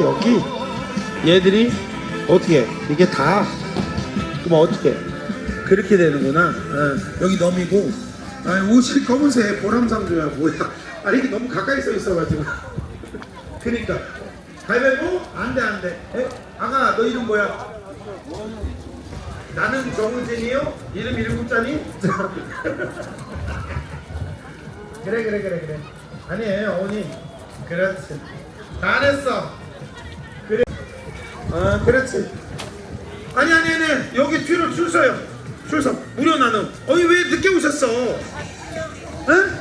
여기 얘들이 어떻게 해? 이게 다 그럼 어떻게 해? 그렇게 되는구나 어, 여기 넘이고 아 옷이 검은색 보람상조야 뭐야 아 이게 너무 가까이 서 있어가지고 그니까 가위바위보? 안돼 안돼 에? 아가 너 이름 뭐야? 나는 정우진이요? 이름 일곱 자니? 그래 그래 그래 그래 아니에요 어머니 그렇지 잘했어 그래 아 그렇지. 아니 아니 아니 여기 뒤로 줄 서요. 줄 서. 무료 나눔. 어이 왜 늦게 오셨어? 응?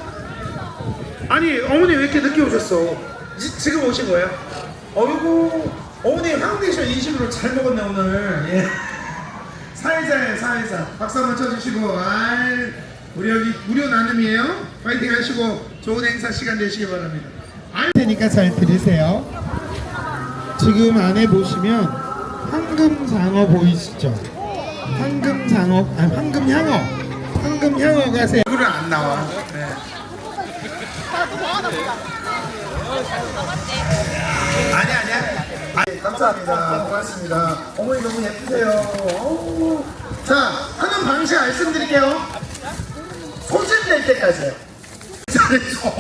아니 어머니 왜 이렇게 늦게 오셨어? 지, 지금 오신 거예요? 어이구 어머니 파운데이션 인심으로 잘 먹었네 오늘. 예. 사회자예요 사회자. 박수 한번 쳐주시고. 아이 우리 여기 무료 나눔이에요? 파이팅 하시고 좋은 행사 시간 되시기 바랍니다. 알 테니까 잘 들으세요 지금 안에 보시면 황금 장어 보이시죠? 황금 장어 아니 황금 향어. 황금 향어가 세 얼굴은 안 나와. 네. 아니 아니야 아니, 감사합니다. 고맙습니다. 어머니 너무 예쁘세요. 어우. 자 하는 방식 말씀드릴게요. 소진될 때까지요 잘해줘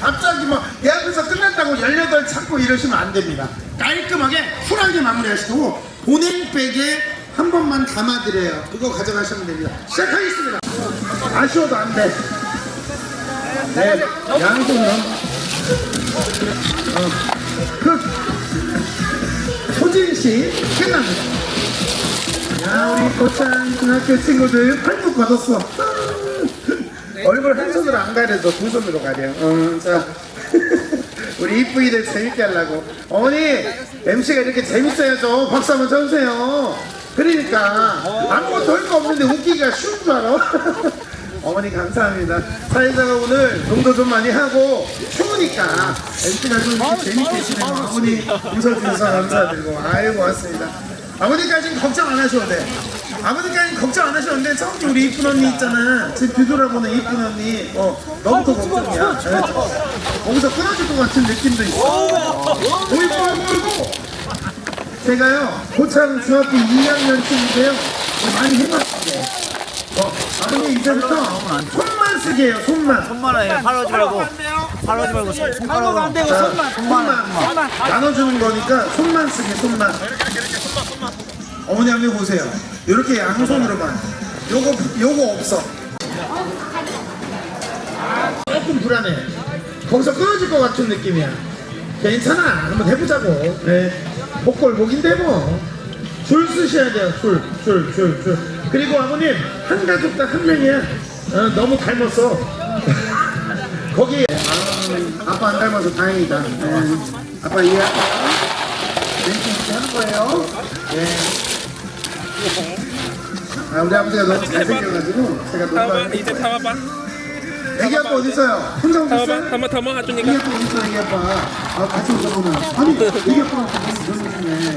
갑자기 막내 앞에서 끝났다고 18 찾고 이러시면 안 됩니다. 깔끔하게 쿨하게 마무리하시고 보냉백에 한 번만 담아드려요. 그거 가져가시면 됩니다. 시작하겠습니다. 아쉬워도 안 돼. 네 양손으로. 어, 그 소진씨 끝납니다. 야 우리 고창 중학교 친구들 팔뚝 걷었어 얼굴 한 손으로 안 가려도 두 손으로 가려. 어, 자. 우리 이쁘이들 재밌게 하려고. 어머니 MC가 이렇게 재밌어야죠 박수 한번 쳐주세요. 그러니까 아무것도 할 거 없는데 웃기기가 쉬운 줄 알아. 어머니 감사합니다. 사회자가 오늘 농도 좀 많이 하고 추우니까 MC가 좀 이렇게 재밌게 해주시면 어머니 웃어주셔서 감사드리고. 아유 고맙습니다. 아버지까지는 걱정 안 하셔도 돼. 아버지까지는 걱정 안 하셔도 돼. 저기 우리 이쁜 언니 있잖아. 제 뒤돌아보는 이쁜 언니. 어, 너부터 걱정이야. 네. 거기서 끊어질 것 같은 느낌도 있어. 어이구, 어이구. 제가요, 고창 중학교 2학년 친구인데요. 많이 해봤어요. 어, 아버님 이제부터 손만 쓰게요, 손만. 손만 해 팔아지 말고 팔아지 말고 손- 손가락으로 안 되고 자, 손만, 나눠주는 거니까 손만 쓰게 손만 어머니 한 번 보세요 이렇게 양손으로만 요거 요거 없어 조금 불안해 거기서 끊어질 것 같은 느낌이야 괜찮아 한번 해보자고 네. 목골목인데 뭐 줄 쓰셔야 돼요 줄 줄줄 그리고 아버님 한 가족 딱 한 명이야 어, 너무 닮았어 거기 아, 아빠 안 닮아서 다행이다. 네. 아빠 이해할까요? 멘트 하는 거예요. 네. 아, 우리 아버지가 너무 잘생겨가지고 제가 너무 이제 타마봐 애기 아빠 어디 있어요? 혼자 타마봐 오셨어요? 타마 타마 애기 하주니까 아빠 어디 있어 애기 아빠? 아 같이 오자구나. 아니 애기 아빠랑 같이 오셨네.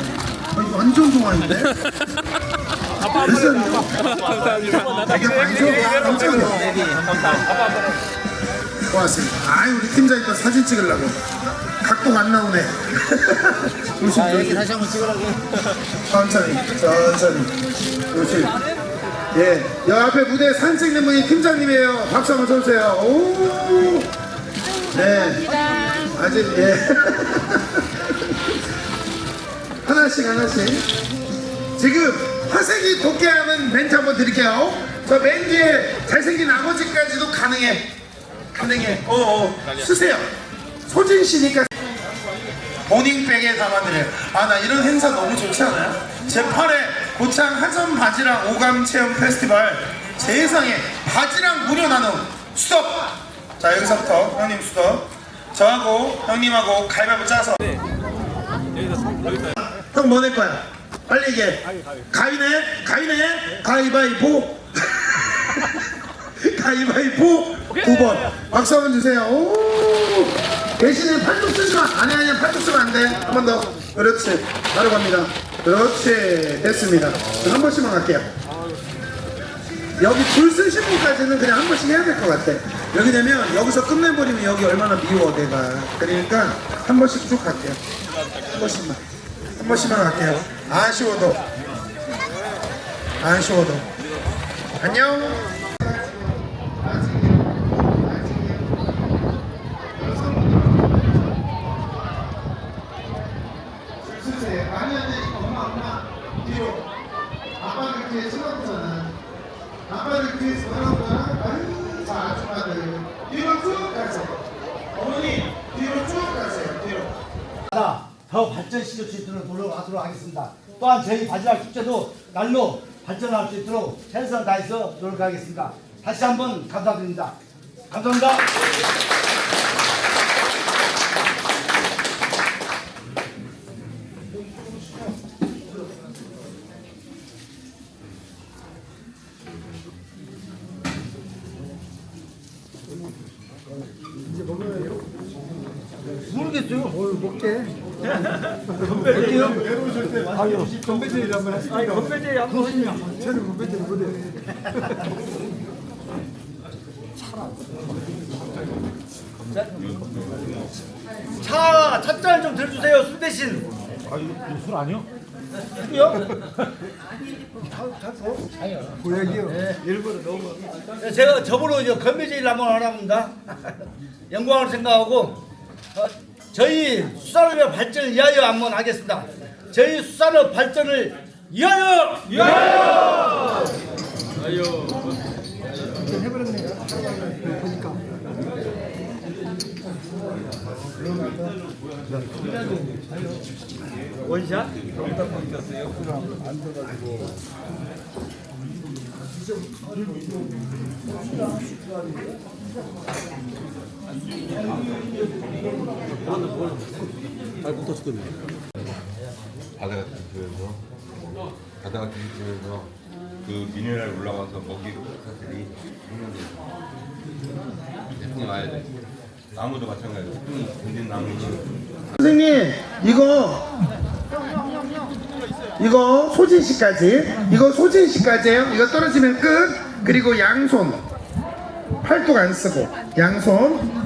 아니 완전 동안인데? 몇 살이에요? 감사합니다 애기 아빠 아니죠? 깜짝이야. 고맙습니다. 아이 우리 팀장이 또 사진 찍으려고 각도가 안 나오네. 조심 아 여기 조심. 다시 한번 찍으라고 천천히 천천히 조심. 예, 여 앞에 무대 찍는 분이 팀장님이에요. 박수 한번 쳐주세요. 오. 네. 아직 예. 하나씩 하나씩. 지금 화색이 돋게 하는 멘트 한번 드릴게요. 저 맨 뒤에 잘생긴 아버지까지도 가능해. 가능해. 어, 어. 쓰세요. 소진 씨니까 모닝백에 담아드려요. 아, 나 이런 행사 너무 좋지 않아요? 제8회 고창 하전 바지랑 오감 체험 페스티벌 세상에 바지랑 무료 나눔 스톱! 자, 여기서부터 형님 스톱. 저하고 형님하고 가위바위보 짜서. 형뭐 낼 거야? 빨리 얘기해. 가위네? 가위네? 가위바위보? 가위바위보 9번 박수 한번 주세요 오 대신에 팔뚝 쓰지 마 아니 아니 팔뚝 쓰면 안돼 한 번 더 그렇지 바로 갑니다 그렇지 됐습니다 한 번씩만 갈게요 여기 줄 쓰신 분까지는 그냥 한 번씩 해야 될 것 같아. 여기냐면 여기서 끝내버리면 여기 얼마나 미워 내가. 그러니까 한 번씩 쭉 갈게요. 한 번씩만. 한 번씩만 갈게요. 아쉬워도. 아쉬워도. 안녕. 줄쓰세요. 많이 앉으니까 엄마 엄마 뒤로. 아빠를 뒤에 쳐다보잖아. 아빠를 뒤에서 쳐다보잖아. 아유, 자 아줌마들 뒤로 쭉 가세요. 어머니 뒤로 쭉 가세요. 뒤로. 자, 더 발전시킬 수 있도록 노력하도록 하겠습니다. 또한 저희 마지막 축제도 날로 발전할 수 있도록 최선을 다해서 노력하겠습니다. 다시 한번 감사드립니다. 감사합니다. 모르겠어요. 뭘 먹게. 아니요. 건배제일 한번 하시죠. 아니, 건배제일 한번 하시죠. 저는 건배제일 못해요. 차, 찻잔 좀 들어주세요. 술 대신. 아, 이거 술 아니요? 술이요? 고약이요. 일부러 너무. 제가 저번에 이제 건배제일 한번 하랍니다. 영광을 생각하고 어, 저희 수산업의 발전을 위하여 한번 하겠습니다. 저희 수산업 발전을 위하여! 위하여! 원샷? 바다가 뒤집히면서 바다가 뒤집히면서 그 미네랄 올라와서 먹이 사슬이 죽는데 태풍이 와야 돼. 나무도 마찬가지야. 태풍이 던진 나무는 선생님 이거 이거 소진 씨까지 이거 소진 씨까지예요. 이거 떨어지면 끝. 그리고 양손 팔뚝 안 쓰고 양손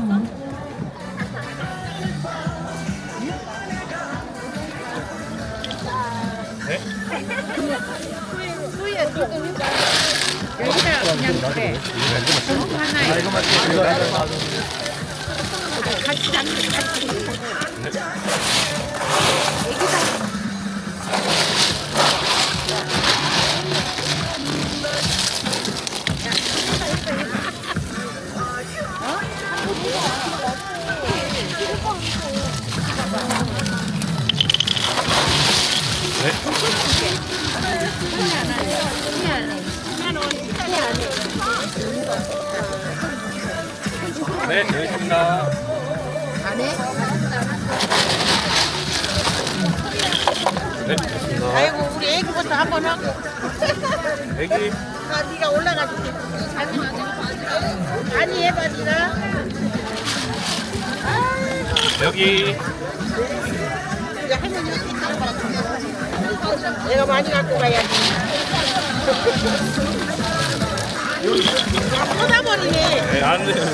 그래. 전부 하나에. 같이 담는 같이. 안 해? 아이고 우리 애기부터 한 번 하고. 애기. 아 네가 올라가줄게. 아니 해봐 네가. 여기 우리 할머니 어떻게 따라봐. 내가 많이 갖고 가야지. 쏟아버리네. 네, 안 돼요.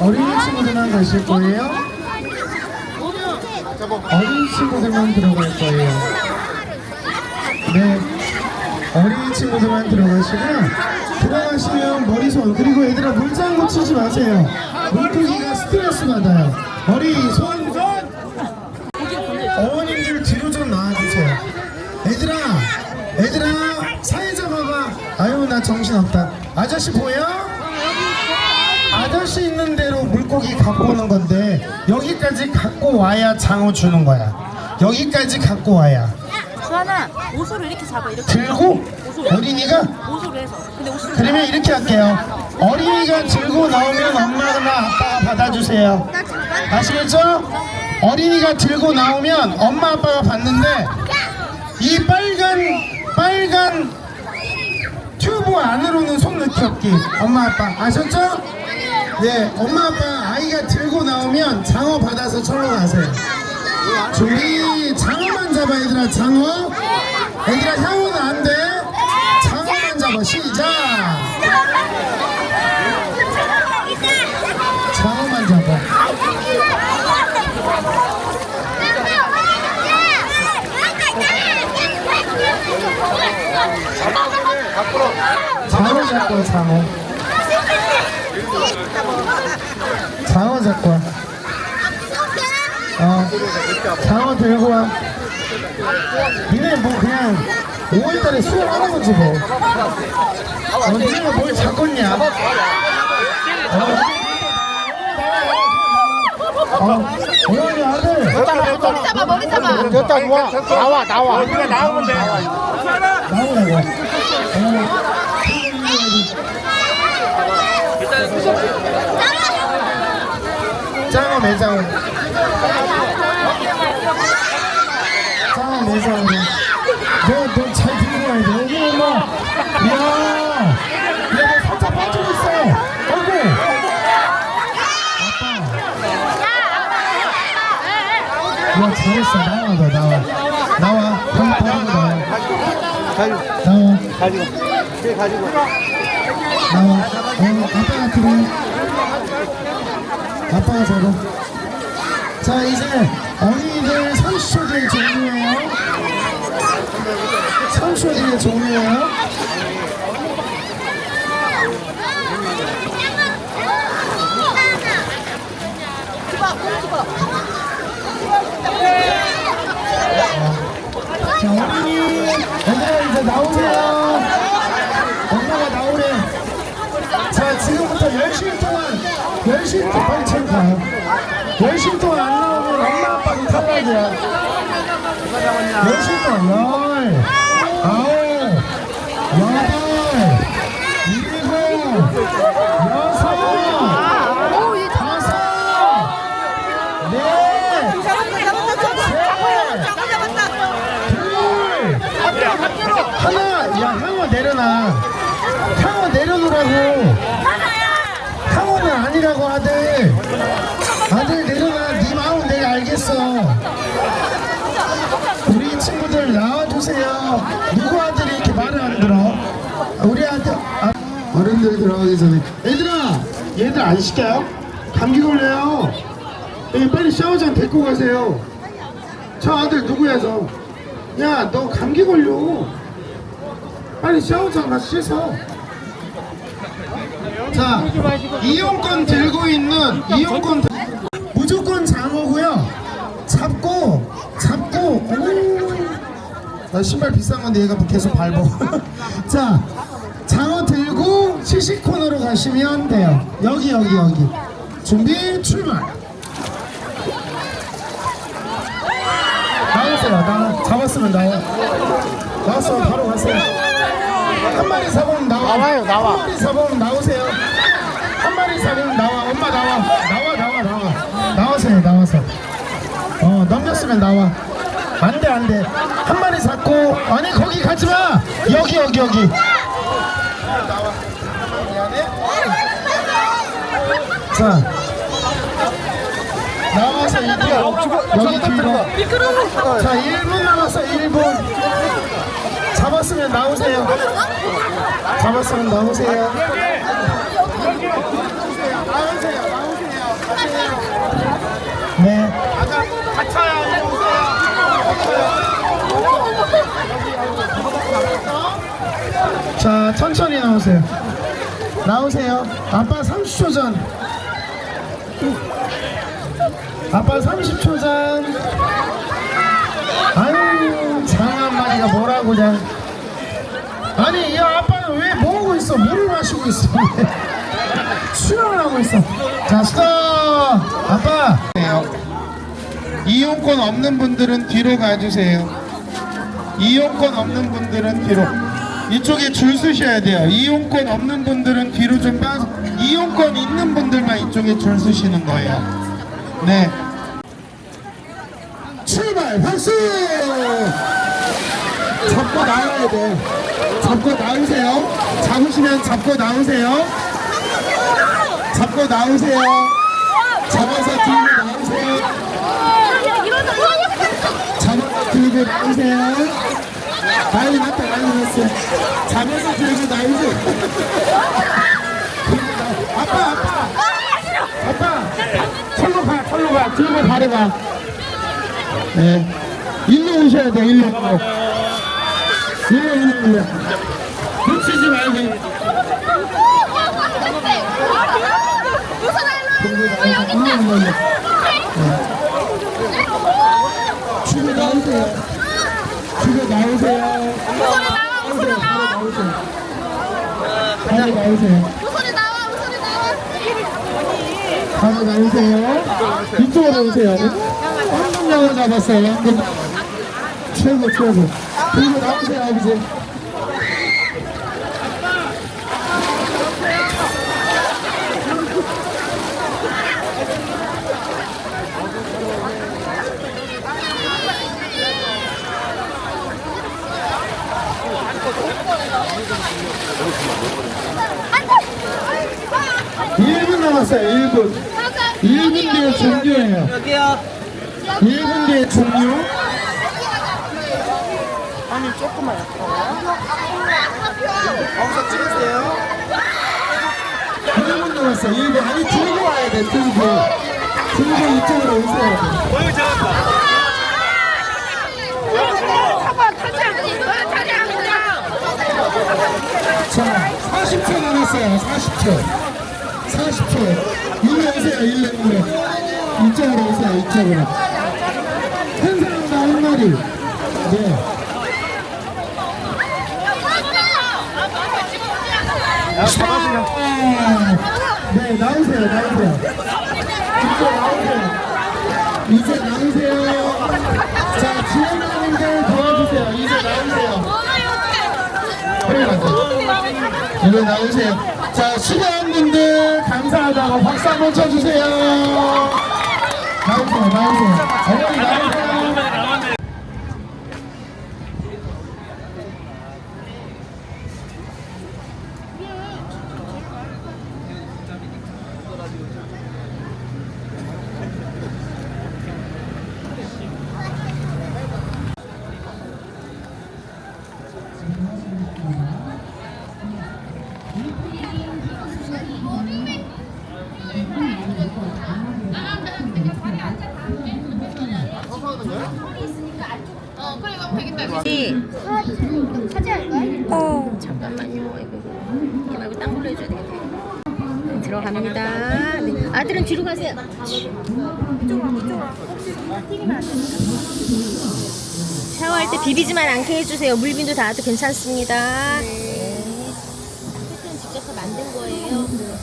어린이 친구들만 가실 거예요? 어린이 친구들만 들어갈 거예요. 네. 어린이 친구들만 들어가시고요. 들어가시면 머리 손 그리고 얘들아 물장구 치지 마세요. 물고기가 스트레스 받아요. 머리 손 손. 어머님들 뒤로 좀 나와주세요. 얘들아, 얘들아 사회자 봐봐. 아유 나 정신 없다. 아저씨 보여? 아저씨 있는 대로 물고기 갖고 오는 건데 여기까지 갖고 와야 장어 주는 거야. 여기까지 갖고 와야 주 하나 옷을 이렇게 잡아 이렇게. 들고 어린이가 옷으로 해서. 근데 옷을 그러면 이렇게 할게요. 어린이가 들고 나오면 엄마나 아빠가 받아주세요. 아시겠죠? 어린이가 들고 나오면 엄마 아빠가 받는데 이 빨간 빨간 튜브 안으로는 손 넣기. 엄마 아빠. 아셨죠? 네. 엄마 아빠 아이가 들고 나오면 장어 받아서 철로 가세요 준비 장어만 잡아 얘들아 장어. 얘들아 향어는 안돼. 장어만 잡아 시작. 장어만 잡아. 장어 잡고 장어. 장어 잡고 와. 어 장어 들고 와. 니네 뭐 그냥 5월달에 수영하는 거지 뭐. 언제가 뭘 잡겠냐? 어, 오영이 아들. 머리 잡아 머리 잡아. 됐다 좋아. 나와 나와. 우리가 나오면 돼. 나오라고. 어. 장어 매장어 장어 매장어 너너잘 들고 가야 돼 여기 뭐 이야 야너 살짝 빠지고 있어 어구 아빠 야 잘했어 나와 너 나와 나와 한 바로 나와 나와 가지고 가지고 나와 어 아빠가 들어 아빠가 잡아 자 이제 어린이들 30초 뒤에 종료예요. 30초 뒤에 종료예요. 자 어린이 얘들아 이제 나오세요. 엄마가 나오래 자 지금부터 열심히 동안 열심히 동안 빨리 챙 가요 열심히 동안 안 나오면 엄마 아빠는 탈락이야 열심히 동안 열 아홉 여덟 일곱 여섯 다섯 넷 하나, 야, 향어 내려놔. 향어 내려놓으라고. 아니라고, 아들. 아들 내려놔. 네 마음 내가 알겠어. 우리 친구들 나와주세요. 누구 아들이 이렇게 말을 안 들어? 우리 아들, 아, 어른들 들어가기 전에. 얘들아! 얘들 안 시켜요? 감기 걸려요. 여기 빨리 샤워장 데리고 가세요. 저 아들 누구야, 저? 야, 너 감기 걸려. 빨리 샤워장 가서 씻어. 자, 이용권 들고 있는 이용권 들- 무조건 장어고요. 잡고 잡고 오. 나 신발 비싼 건데 얘가 계속 밟어. 자, 장어 들고 시식 코너로 가시면 돼요. 여기 여기 여기. 준비 출발. 나오세요. 나 잡았으면 나와. 나왔으면 바로 가세요. 한 마리 잡으면 나와. 나와요, 나와. 한 마리 잡으면 나오세요. 한 마리 잡으면 나와. 엄마 나와. 나와, 나와, 나와. 나와세요, 나와서. 어, 넘겼으면 나와. 안 돼, 안 돼. 한 마리 잡고. 아니, 거기 가지 마. 여기, 여기, 여기. 나와. 미안해. 자. 나와서 여기, 여기 뒤로. 자, 1분 남았어, 1분. 잡았으면 나오세요. 잡았으면 나오세요. 나오세요, 나오세요. 네. 갇혀요, 오세요. 자, 천천히 나오세요. 나오세요. 아빠 30초 전. 아빠 30초 전. 아유 장한 마리가 뭐라고 그냥 아니 야 아빠는 왜 뭐하고 있어? 물을 마시고 있어. 수영을 하고 있어. 자 스톱! 아빠! 이용권 없는 분들은 뒤로 가주세요. 이용권 없는 분들은 뒤로. 이쪽에 줄 서셔야 돼요. 이용권 없는 분들은 뒤로 좀 빠져 이용권 있는 분들만 이쪽에 줄 서시는 거예요. 네. 출발 박수! 잡고 나와야 돼. 잡고 나오세요. 잡으시면 잡고 나오세요. 잡고 나오세요. 잡아서 들고 나오세요. 잡아서 들고 나오세요. 난리 났다, 난리 났어. 잡아서 들고 나오세요. 아빠, 아빠, 아빠. 철로 가, 철로 가. 들고 바로 가. 네. 일로 오셔야 돼, 일로. 일로, 일로, 일로. 놓치지 말고. 집에 나오세요. 집에 나오세요. 나오세요. 바로 나오세요. 바로 나오세요. 우선이 나와 우선이 나와 바로 나오세요. 이쪽으로 오세요. 한 명을 잡았어요. 최고, 최고. 그리고 나오세요, 아버지. 일분 남았어요, 1분. 1분 뒤에 종료예요. 여기요. 1분 뒤에 종료. 거기서 찍으세요. 1분 남았어요, 1분. 아니, 들고 와야 돼, 들고. 들고 이쪽으로 오세요. 타지 않고 자, 40초 남았어요, 40초. 40초. 일로 오세요, 일로, 일로. 이쪽으로 오세요, 이쪽으로. 한 사람당 한 마리. 네. 네, 나오세요, 나오세요. 이제 나오세요. 이제 나오세요. 자, 지원자님들 도와주세요. 이제 나오세요. 그래, 맞아. 이리 나오세요. 자, 수고한 분들 감사하다고 박수 한번 쳐주세요. 나오세요, 나오세요. 어머니 나오세요. 들어갑니다 네. 아들은 뒤로 가세요 샤워할 때 비비지만 않게 해주세요 물빈도 닿아도 괜찮습니다 네. 직접 다 만든 거예요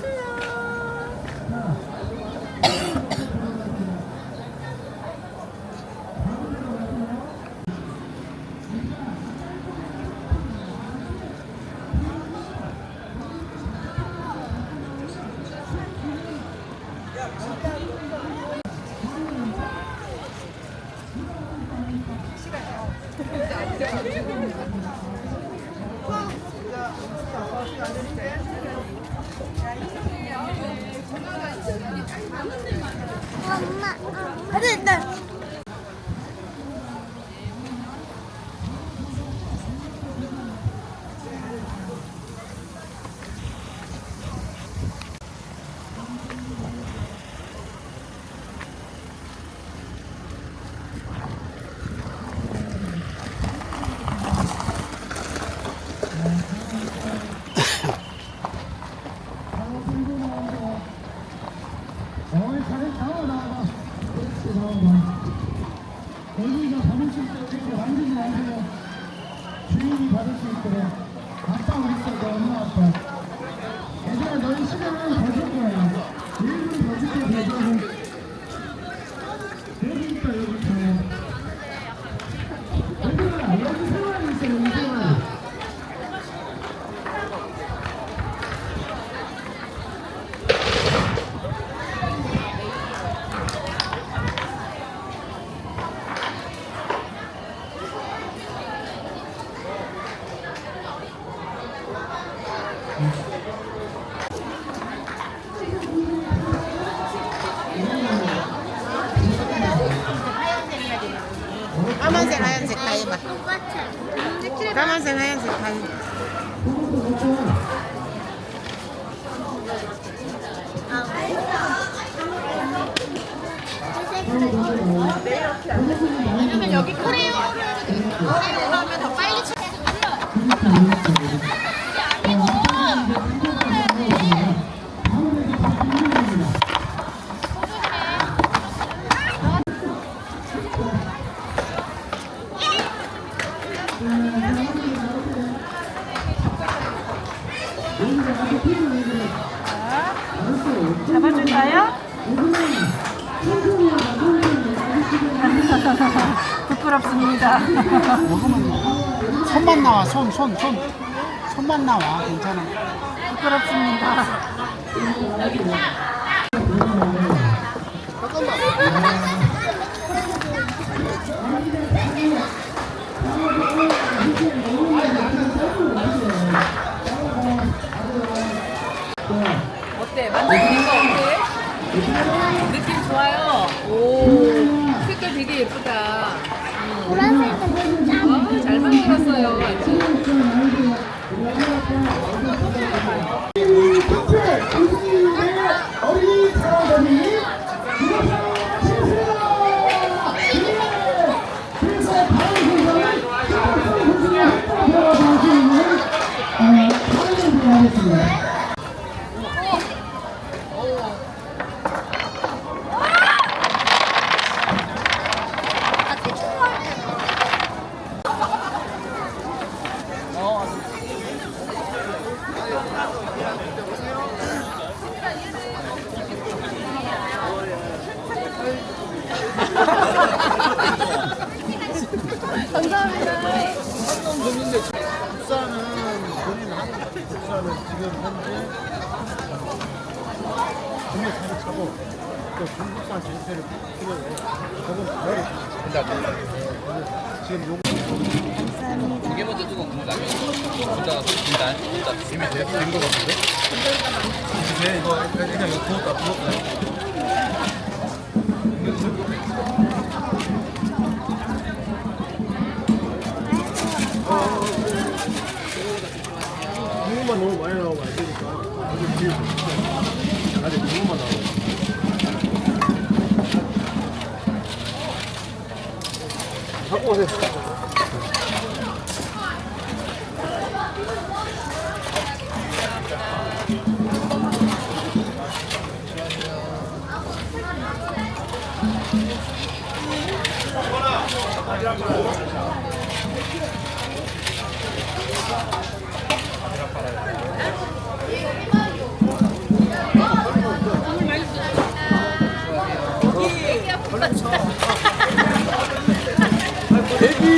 이렇게 만들지 마세요. 주인이 받을 수 있도록. 아빠 우리 있어, 너 엄마 아빠. 얘들아, 너희 시간은 더줄 거야. 1분 더 줄게, 대전은. 여기 있다, 여기 있다. 얘들아, 여기 까만색 하얀색 다 해봐 까만색 하얀색 다. 해봐 왜냐면 여기 크레요를 크레요로 하면 더 손만 나와 손 손 손. 손만 나와 괜찮아. 부끄럽습니다. 국물만 너무 많이 나오면 안 되니까. 아직 뒤에 아직 국물만 나오고 갖고 오세요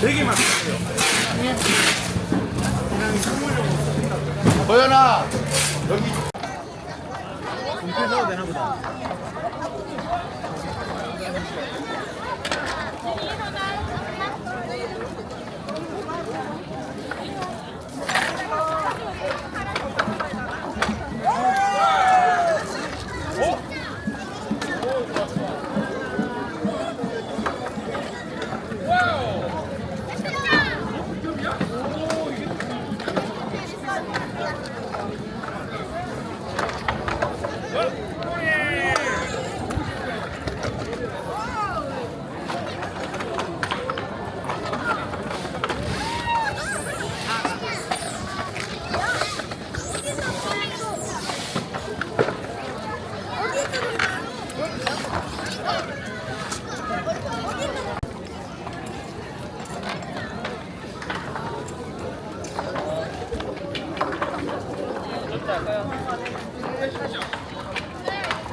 돼. 보현아 분필 사도 되나 보다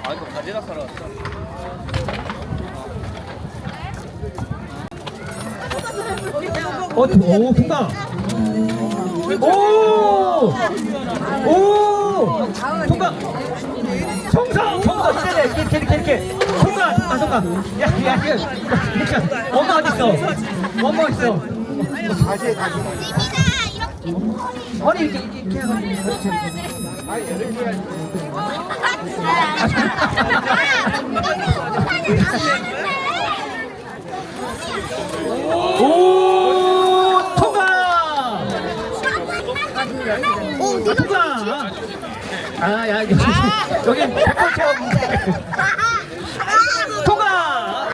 아, 또 바지락 사러 왔어. 어, 오, 금방. 오! 오! 통감! 성상! 성상! 이렇게, 이렇게, 이렇게, 이렇게. 성상! 아, 네, 네, 네, 성상. 아, 야, 야, 야. 야. 엄마 어딨어? 엄마 어딨어? 다시 해, 다시. 아니, 이렇게, 이렇게, 이렇게 해가지고. 오! 통과! 통과! 아, 야, 여기, 여기 백골 체험.